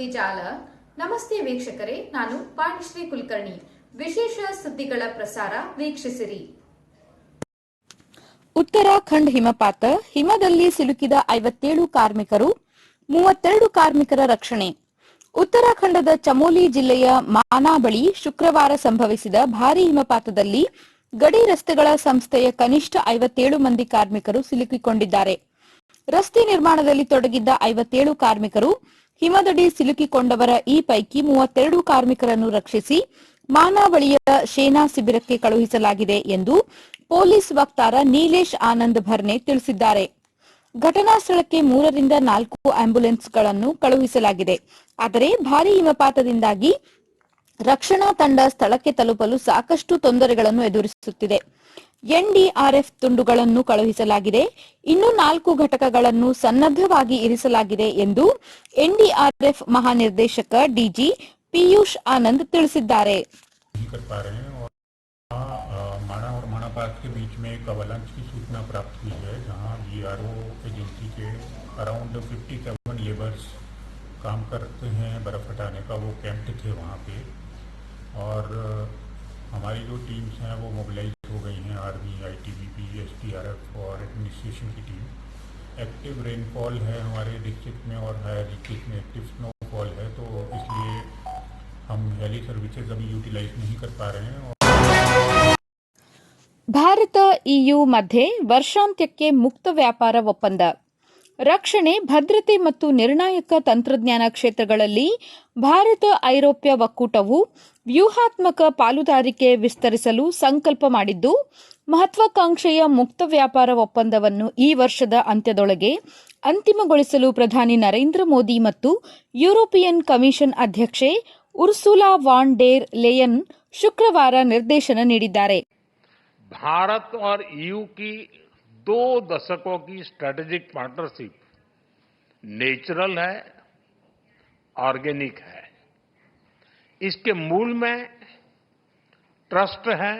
ಸುದ್ದಿ ಜಾಲ. ನಮಸ್ತೆ ವೀಕ್ಷಕರೇ, ನಾನು ಪಾಣಿಶ್ರೀ ಕುಲಕರ್ಣಿ. ವಿಶೇಷ ಸುದ್ದಿಗಳ ಪ್ರಸಾರ ವೀಕ್ಷಿಸಿರಿ. ಉತ್ತರಾಖಂಡ್ ಹಿಮಪಾತ, ಹಿಮದಲ್ಲಿ ಸಿಲುಕಿದ ಐವತ್ತೇಳು ಕಾರ್ಮಿಕರು, ಮೂವತ್ತೆರಡು ಕಾರ್ಮಿಕರ ರಕ್ಷಣೆ. ಉತ್ತರಾಖಂಡದ ಚಮೋಲಿ ಜಿಲ್ಲೆಯ ಮಾನಾ ಬಳಿ ಶುಕ್ರವಾರ ಸಂಭವಿಸಿದ ಭಾರೀ ಹಿಮಪಾತದಲ್ಲಿ ಗಡಿ ರಸ್ತೆಗಳ ಸಂಸ್ಥೆಯ ಕನಿಷ್ಠ ಐವತ್ತೇಳು ಮಂದಿ ಕಾರ್ಮಿಕರು ಸಿಲುಕಿಕೊಂಡಿದ್ದಾರೆ. ರಸ್ತೆ ನಿರ್ಮಾಣದಲ್ಲಿ ತೊಡಗಿದ್ದ ಐವತ್ತೇಳು ಕಾರ್ಮಿಕರು ಹಿಮದಡಿ ಸಿಲುಕಿಕೊಂಡವರ ಈ ಪೈಕಿ ಮೂವತ್ತೆರಡು ಕಾರ್ಮಿಕರನ್ನು ರಕ್ಷಿಸಿ ಮಾನಾವಳಿಯ ಸೇನಾ ಶಿಬಿರಕ್ಕೆ ಕಳುಹಿಸಲಾಗಿದೆ ಎಂದು ಪೊಲೀಸ್ ವಕ್ತಾರ ನೀಲೇಶ್ ಆನಂದ್ ಭರ್ನೆ ತಿಳಿಸಿದ್ದಾರೆ. ಘಟನಾ ಸ್ಥಳಕ್ಕೆ ಮೂರರಿಂದ ನಾಲ್ಕು ಆಂಬ್ಯುಲೆನ್ಸ್ಗಳನ್ನು ಕಳುಹಿಸಲಾಗಿದೆ. ಆದರೆ ಭಾರೀ ಹಿಮಪಾತದಿಂದಾಗಿ ರಕ್ಷಣಾ ತಂಡ ಸ್ಥಳಕ್ಕೆ ತಲುಪಲು ಸಾಕಷ್ಟು ತೊಂದರೆಗಳನ್ನು ಎದುರಿಸುತ್ತಿದೆ ಎನ್ಡಿಆರ್ಎಫ್ ತುಂಡುಗಳನ್ನು ಕಳುಹಿಸಲಾಗಿದೆ ಇನ್ನು ನಾಲ್ಕು ಘಟಕಗಳನ್ನು ಸನ್ನದ್ದವಾಗಿ ಇರಿಸಲಾಗಿದೆ ಎಂದು ಎನ್ಡಿಆರ್ಎಫ್ ಮಹಾನಿರ್ದೇಶಕ ಡಿಜಿ ಪಿಯೂಷ್ ಆನಂದ್ ತಿಳಿಸಿದ್ದಾರೆ नहीं कर पा रहे हैं और वहाँ, अ, माणा और माणा पास के बीच में एक अवलांच की सूचना प्राप्त हुई है जहाँ बीआरओ एजेंसी के अराउंड 57 लेबर्स काम करते हैं बर्फ़ हटाने का वो कैंप्ड थे वहाँ पे और अ, हमारी जो टीम्स हैं वो मोबिलाइज हो गई हैं आर्मी आईटीबीपी एसडीआरएफ और एडमिनिस्ट्रेशन की टीम एक्टिव रेनफॉल है हमारे डिस्ट्रिक्ट में और हायर डिस्ट्रिक्ट में एक्टिव स्नोफॉल है तो इसलिए हम हेली सर्विसेज अभी यूटिलाइज नहीं कर पा रहे हैं और ಭಾರತ ಇಯು ಮಧ್ಯೆ ವರ್ಷಾಂತ್ಯಕ್ಕೆ ಮುಕ್ತ ವ್ಯಾಪಾರ ಒಪ್ಪಂದ ರಕ್ಷಣೆ, ಭದ್ರತೆ ಮತ್ತು ನಿರ್ಣಾಯಕ ತಂತ್ರಜ್ಞಾನ ಕ್ಷೇತ್ರಗಳಲ್ಲಿ ಭಾರತ ಐರೋಪ್ಯ ಒಕ್ಕೂಟವು ವ್ಯೂಹಾತ್ಮಕ ಪಾಲುದಾರಿಕೆ ವಿಸ್ತರಿಸಲು ಸಂಕಲ್ಪ ಮಾಡಿದ್ದು, ಮಹತ್ವಾಕಾಂಕ್ಷೆಯ ಮುಕ್ತ ವ್ಯಾಪಾರ ಒಪ್ಪಂದವನ್ನು ಈ ವರ್ಷದ ಅಂತ್ಯದೊಳಗೆ ಅಂತಿಮಗೊಳಿಸಲು ಪ್ರಧಾನಿ ನರೇಂದ್ರ ಮೋದಿ ಮತ್ತು ಯುರೋಪಿಯನ್ ಕಮಿಷನ್ ಅಧ್ಯಕ್ಷೆ ಉರ್ಸುಲಾ ವಾನ್ ಡೇರ್ ಲೇಯನ್ ಶುಕ್ರವಾರ ನಿರ್ದೇಶನ ನೀಡಿದ್ದಾರೆ. ಭಾರತ್ दो दशकों की स्ट्रेटेजिक पार्टनरशिप नेचुरल है ऑर्गेनिक है। इसके मूल में ट्रस्ट है,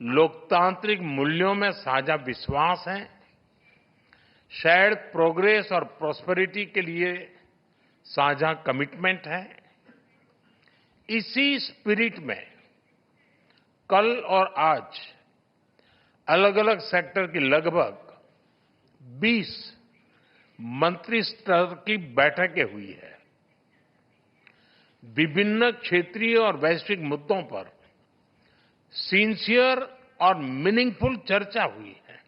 लोकतांत्रिक मूल्यों में साझा विश्वास है शेयर्ड प्रोग्रेस और प्रॉस्पेरिटी के लिए साझा कमिटमेंट है। इसी स्पिरिट में कल और आज अलग अलग सेक्टर की लगभग 20 मंत्री स्तर की बैठकें हुई है। विभिन्न क्षेत्रीय और वैश्विक मुद्दों पर सिंसियर और मीनिंगफुल चर्चा हुई है।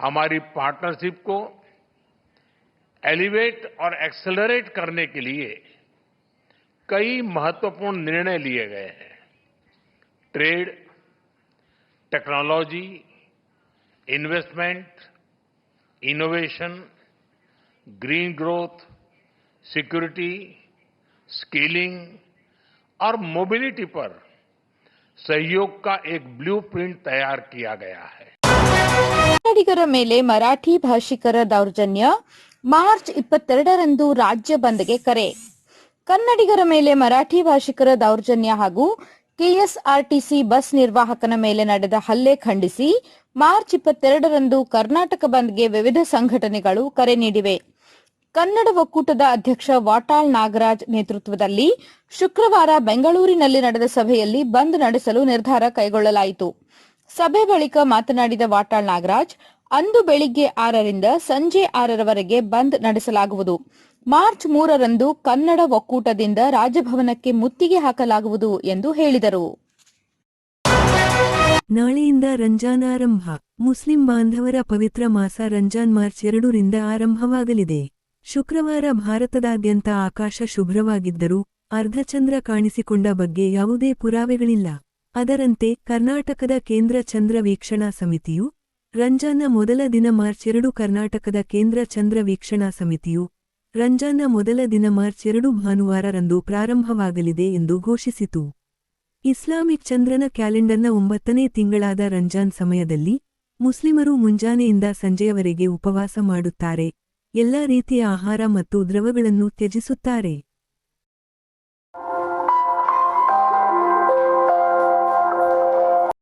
हमारी पार्टनरशिप को एलिवेट और एक्सेलरेट करने के लिए कई महत्वपूर्ण निर्णय लिए गए हैं। Trade technology investment innovation green growth security skilling और मोबिलिटी पर सहयोग का एक ब्लूप्रिंट तैयार किया गया है ಕನ್ನಡಿಗರ ಮೇಲೆ ಮರಾಠಿ ಭಾಷಿಕರ ದೌರ್ಜನ್ಯ ಮಾರ್ಚ್ ಇಪ್ಪತ್ತೆರಡರಂದು ರಾಜ್ಯ ಬಂದ್ಗೆ ಕರೆ ಕನ್ನಡಿಗರ ಮೇಲೆ ಮರಾಠಿ ಭಾಷಿಕರ ದೌರ್ಜನ್ಯ ಹಾಗೂ ಕೆಎಸ್ಆರ್ಟಿಸಿ ಬಸ್ ನಿರ್ವಾಹಕನ ಮೇಲೆ ನಡೆದ ಹಲ್ಲೆ ಖಂಡಿಸಿ ಮಾರ್ಚ್ ಇಪ್ಪತ್ತೆರಡರಂದು ಕರ್ನಾಟಕ ಬಂದ್ಗೆ ವಿವಿಧ ಸಂಘಟನೆಗಳು ಕರೆ ನೀಡಿವೆ. ಕನ್ನಡ ಒಕ್ಕೂಟದ ಅಧ್ಯಕ್ಷ ವಾಟಾಳ್ ನಾಗರಾಜ್ ನೇತೃತ್ವದಲ್ಲಿ ಶುಕ್ರವಾರ ಬೆಂಗಳೂರಿನಲ್ಲಿ ನಡೆದ ಸಭೆಯಲ್ಲಿ ಬಂದ್ ನಡೆಸಲು ನಿರ್ಧಾರ ಕೈಗೊಳ್ಳಲಾಯಿತು. ಸಭೆ ಬಳಿಕ ಮಾತನಾಡಿದ ವಾಟಾಳ್ ನಾಗರಾಜ್, ಅಂದು ಬೆಳಿಗ್ಗೆ ಆರರಿಂದ ಸಂಜೆ ಆರರವರೆಗೆ ಬಂದ್ ನಡೆಸಲಾಗುವುದು. ಮಾರ್ಚ್ ಮೂರರಂದು ಕನ್ನಡ ಒಕ್ಕೂಟದಿಂದ ರಾಜಭವನಕ್ಕೆ ಮುತ್ತಿಗೆ ಹಾಕಲಾಗುವುದು ಎಂದು ಹೇಳಿದರು. ನಾಳೆಯಿಂದ ರಂಜಾನ್ ಆರಂಭ. ಮುಸ್ಲಿಂ ಬಾಂಧವರ ಪವಿತ್ರ ಮಾಸ ರಂಜಾನ್ ಮಾರ್ಚ್ ಎರಡರಿಂದ ಆರಂಭವಾಗಲಿದೆ. ಶುಕ್ರವಾರ ಭಾರತದಾದ್ಯಂತ ಆಕಾಶ ಶುಭ್ರವಾಗಿದ್ದರೂ ಅರ್ಧಚಂದ್ರ ಕಾಣಿಸಿಕೊಂಡ ಬಗ್ಗೆ ಯಾವುದೇ ಪುರಾವೆಗಳಿಲ್ಲ. ಅದರಂತೆ ಕರ್ನಾಟಕದ ಕೇಂದ್ರ ಚಂದ್ರ ವೀಕ್ಷಣಾ ಸಮಿತಿಯು ರಂಜಾನ್ನ ಮೊದಲ ದಿನ ಮಾರ್ಚ್ ಎರಡು ಕರ್ನಾಟಕದ ಕೇಂದ್ರ ಚಂದ್ರ ವೀಕ್ಷಣಾ ಸಮಿತಿಯು ರಂಜಾನ್ನ ಮೊದಲ ದಿನ ಮಾರ್ಚ್ ಎರಡು ಭಾನುವಾರರಂದು ಪ್ರಾರಂಭವಾಗಲಿದೆ ಎಂದು ಘೋಷಿಸಿತು. ಇಸ್ಲಾಮಿಕ್ ಚಂದ್ರನ ಕ್ಯಾಲೆಂಡರ್ನ ಒಂಬತ್ತನೇ ತಿಂಗಳಾದ ರಂಜಾನ್ ಸಮಯದಲ್ಲಿ ಮುಸ್ಲಿಮರು ಮುಂಜಾನೆಯಿಂದ ಸಂಜೆಯವರೆಗೆ ಉಪವಾಸ ಮಾಡುತ್ತಾರೆ. ಎಲ್ಲ ರೀತಿಯ ಆಹಾರ ಮತ್ತು ದ್ರವಗಳನ್ನು ತ್ಯಜಿಸುತ್ತಾರೆ.